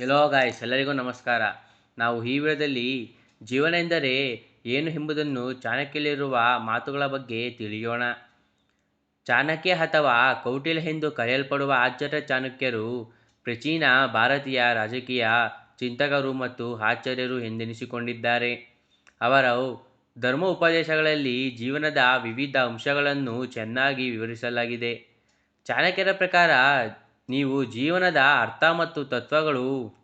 Hello guys ಎಲ್ಲರಿಗೂ ನಮಸ್ಕಾರ. ನಾವು ಈ ವಿಡಿಯೋದಲ್ಲಿ ಜೀವನ ಎಂದರೆ ಏನು ಎಂಬುದನ್ನು ಚಾಣಕ್ಯಲಿರುವ ಮಾತುಗಳ ಬಗ್ಗೆ ತಿಳಿಯೋಣ. ಚಾಣಕ್ಯ ಅಥವಾ ಕೌಟಿಲ್ಯ ಎಂದು ಕರೆಯಲ್ಪಡುವ ಆಚಾರ್ಯ ಚಾಣಕ್ಯರು ಪ್ರಾಚೀನ ಭಾರತೀಯ ರಾಜಕೀಯ ಚಿಂತಕರು ಮತ್ತು ಆಚಾರ್ಯರು ಎಂದೆನಿಸಿಕೊಂಡಿದ್ದಾರೆ. ಅವರು ಧರ್ಮ ಉಪದೇಶಗಳಲ್ಲಿ ಜೀವನದ ವಿವಿಧ ಅಂಶಗಳನ್ನು ಚೆನ್ನಾಗಿ ವಿವರಿಸಲಾಗಿದೆ. ಚಾಣಕ್ಯರ ಪ್ರಕಾರ ನೀವು ಜೀವನದ ಅರ್ಥ ಮತ್ತು ತತ್ವಗಳು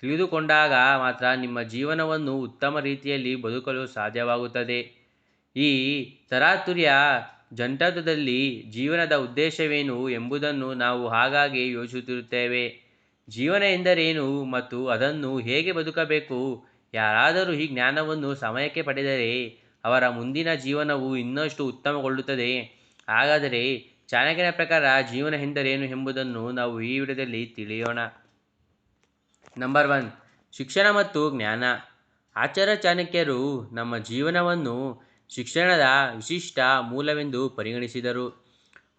ತಿಳಿದುಕೊಂಡಾಗ ಮಾತ್ರ ನಿಮ್ಮ ಜೀವನವನ್ನು ಉತ್ತಮ ರೀತಿಯಲ್ಲಿ ಬದುಕಲು ಸಾಧ್ಯವಾಗುತ್ತದೆ. ಈ ತರಾತುರ್ಯ ಜಂಟದಲ್ಲಿ ಜೀವನದ ಉದ್ದೇಶವೇನು ಎಂಬುದನ್ನು ನಾವು ಹಾಗಾಗಿ ಯೋಚಿಸುತ್ತಿರುತ್ತೇವೆ. ಜೀವನ ಎಂದರೇನು ಮತ್ತು ಅದನ್ನು ಹೇಗೆ ಬದುಕಬೇಕು? ಯಾರಾದರೂ ಈ ಜ್ಞಾನವನ್ನು ಸಮಯಕ್ಕೆ ಪಡೆದರೆ ಅವರ ಮುಂದಿನ ಜೀವನವು ಇನ್ನಷ್ಟು ಉತ್ತಮಗೊಳ್ಳುತ್ತದೆ. ಹಾಗಾದರೆ ಚಾಣಕ್ಯನ ಪ್ರಕಾರ ಜೀವನ ಎಂದರೇನು ಎಂಬುದನ್ನು ನಾವು ಈ ವಿಡಿಯೋದಲ್ಲಿ ತಿಳಿಯೋಣ. ನಂಬರ್ ಒನ್ ಶಿಕ್ಷಣ ಮತ್ತು ಜ್ಞಾನ. ಆಚಾರ್ಯ ಚಾಣಕ್ಯರು ನಮ್ಮ ಜೀವನವನ್ನು ಶಿಕ್ಷಣದ ವಿಶಿಷ್ಟ ಮೂಲವೆಂದು ಪರಿಗಣಿಸಿದರು.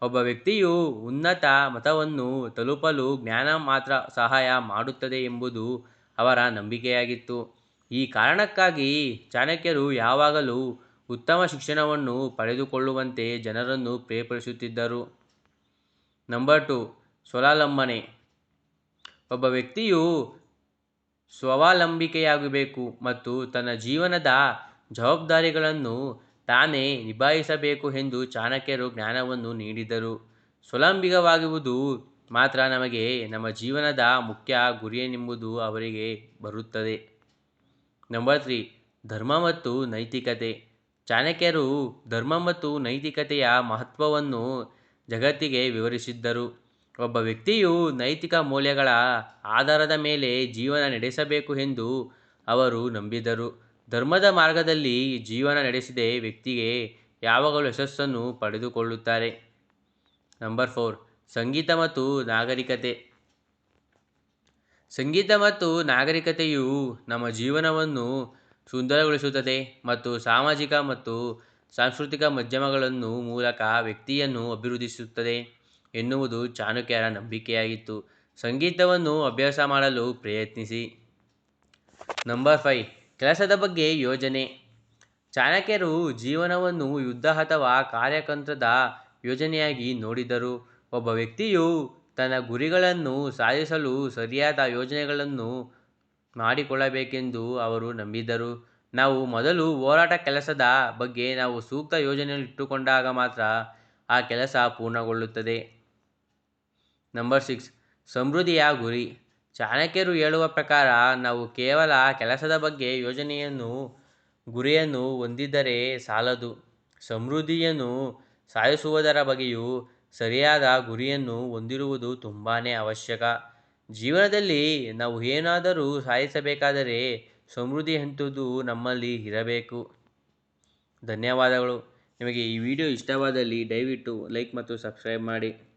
ಒಬ್ಬ ವ್ಯಕ್ತಿಯು ಉನ್ನತ ಮತವನ್ನು ತಲುಪಲು ಜ್ಞಾನ ಮಾತ್ರ ಸಹಾಯ ಮಾಡುತ್ತದೆ ಎಂಬುದು ಅವರ ನಂಬಿಕೆಯಾಗಿತ್ತು. ಈ ಕಾರಣಕ್ಕಾಗಿ ಚಾಣಕ್ಯರು ಯಾವಾಗಲೂ ಉತ್ತಮ ಶಿಕ್ಷಣವನ್ನು ಪಡೆದುಕೊಳ್ಳುವಂತೆ ಜನರನ್ನು ಪ್ರೇರೇಪಿಸುತ್ತಿದ್ದರು ನಂಬರ್ ಟು ಸ್ವಾವಲಂಬನೆ ಒಬ್ಬ ವ್ಯಕ್ತಿಯು ಸ್ವಾವಲಂಬಿಕೆಯಾಗಬೇಕು ಮತ್ತು ತನ್ನ ಜೀವನದ ಜವಾಬ್ದಾರಿಗಳನ್ನು ತಾನೇ ನಿಭಾಯಿಸಬೇಕು ಎಂದು ಚಾಣಕ್ಯರು ಜ್ಞಾನವನ್ನು ನೀಡಿದರು. ಸ್ವಾವಲಂಬಿಯಾಗುವುದು ಮಾತ್ರ ನಮಗೆ ನಮ್ಮ ಜೀವನದ ಮುಖ್ಯ ಗುರಿಯೆಂಬುದು ಅವರಿಗೆ ಬರುತ್ತದೆ. ನಂಬರ್ ತ್ರೀ ಧರ್ಮ ಮತ್ತು ನೈತಿಕತೆ. ಚಾಣಕ್ಯರು ಧರ್ಮ ಮತ್ತು ನೈತಿಕತೆಯ ಮಹತ್ವವನ್ನು ಜಗತ್ತಿಗೆ ವಿವರಿಸಿದ್ದರು. ಒಬ್ಬ ವ್ಯಕ್ತಿಯು ನೈತಿಕ ಮೌಲ್ಯಗಳ ಆಧಾರದ ಮೇಲೆ ಜೀವನ ನಡೆಸಬೇಕು ಎಂದು ಅವರು ನಂಬಿದರು. ಧರ್ಮದ ಮಾರ್ಗದಲ್ಲಿ ಜೀವನ ನಡೆಸಿದ ವ್ಯಕ್ತಿಗೆ ಯಾವಾಗಲೂ ಯಶಸ್ಸನ್ನು ಪಡೆದುಕೊಳ್ಳುತ್ತಾರೆ. ನಂಬರ್ ಫೋರ್, ಸಂಗೀತ ಮತ್ತು ನಾಗರಿಕತೆ. ಸಂಗೀತ ಮತ್ತು ನಾಗರಿಕತೆಯು ನಮ್ಮ ಜೀವನವನ್ನು ಸುಂದರಗೊಳಿಸುತ್ತದೆ ಮತ್ತು ಸಾಮಾಜಿಕ ಮತ್ತು ಸಾಂಸ್ಕೃತಿಕ ಮಾಧ್ಯಮಗಳನ್ನು ಮೂಲಕ ವ್ಯಕ್ತಿಯನ್ನು ಅಭಿವೃದ್ಧಿಸುತ್ತದೆ ಎನ್ನುವುದು ಚಾಣಕ್ಯರ ನಂಬಿಕೆಯಾಗಿತ್ತು. ಸಂಗೀತವನ್ನು ಅಭ್ಯಾಸ ಮಾಡಲು ಪ್ರಯತ್ನಿಸಿ. ನಂಬರ್ ಫೈವ್, ಕೆಲಸದ ಬಗ್ಗೆ ಯೋಜನೆ. ಚಾಣಕ್ಯರು ಜೀವನವನ್ನು ಯುದ್ಧ ಅಥವಾ ಕಾರ್ಯತಂತ್ರದ ಯೋಜನೆಯಾಗಿ ನೋಡಿದರು. ಒಬ್ಬ ವ್ಯಕ್ತಿಯು ತನ್ನ ಗುರಿಗಳನ್ನು ಸಾಧಿಸಲು ಸರಿಯಾದ ಯೋಜನೆಗಳನ್ನು ಮಾಡಿಕೊಳ್ಳಬೇಕೆಂದು ಅವರು ನಂಬಿದರು. ನಾವು ಮೊದಲು ಹೋರಾಟ ಕೆಲಸದ ಬಗ್ಗೆ ನಾವು ಸೂಕ್ತ ಯೋಜನೆಯನ್ನು ಇಟ್ಟುಕೊಂಡಾಗ ಮಾತ್ರ ಆ ಕೆಲಸ ಪೂರ್ಣಗೊಳ್ಳುತ್ತದೆ. ನಂಬರ್ ಸಿಕ್ಸ್, ಸಮೃದ್ಧಿಯ ಗುರಿ. ಚಾಣಕ್ಯರು ಹೇಳುವ ಪ್ರಕಾರ ನಾವು ಕೇವಲ ಕೆಲಸದ ಬಗ್ಗೆ ಯೋಜನೆಯನ್ನು, ಗುರಿಯನ್ನು ಹೊಂದಿದ್ದರೆ ಸಾಲದು. ಸಮೃದ್ಧಿಯನ್ನು ಸಾಧಿಸುವುದರ ಬಗ್ಗೆಯೂ ಸರಿಯಾದ ಗುರಿಯನ್ನು ಹೊಂದಿರುವುದು ತುಂಬಾ ಅವಶ್ಯಕ. ಜೀವನದಲ್ಲಿ ನಾವು ಏನಾದರೂ ಸಾಧಿಸಬೇಕಾದರೆ ಸಮೃದ್ಧಿಯಂಥದ್ದು ನಮ್ಮಲ್ಲಿ ಇರಬೇಕು. ಧನ್ಯವಾದಗಳು. ನಿಮಗೆ ಈ ವಿಡಿಯೋ ಇಷ್ಟವಾದಲ್ಲಿ ದಯವಿಟ್ಟು ಲೈಕ್ ಮತ್ತು ಸಬ್ಸ್ಕ್ರೈಬ್ ಮಾಡಿ.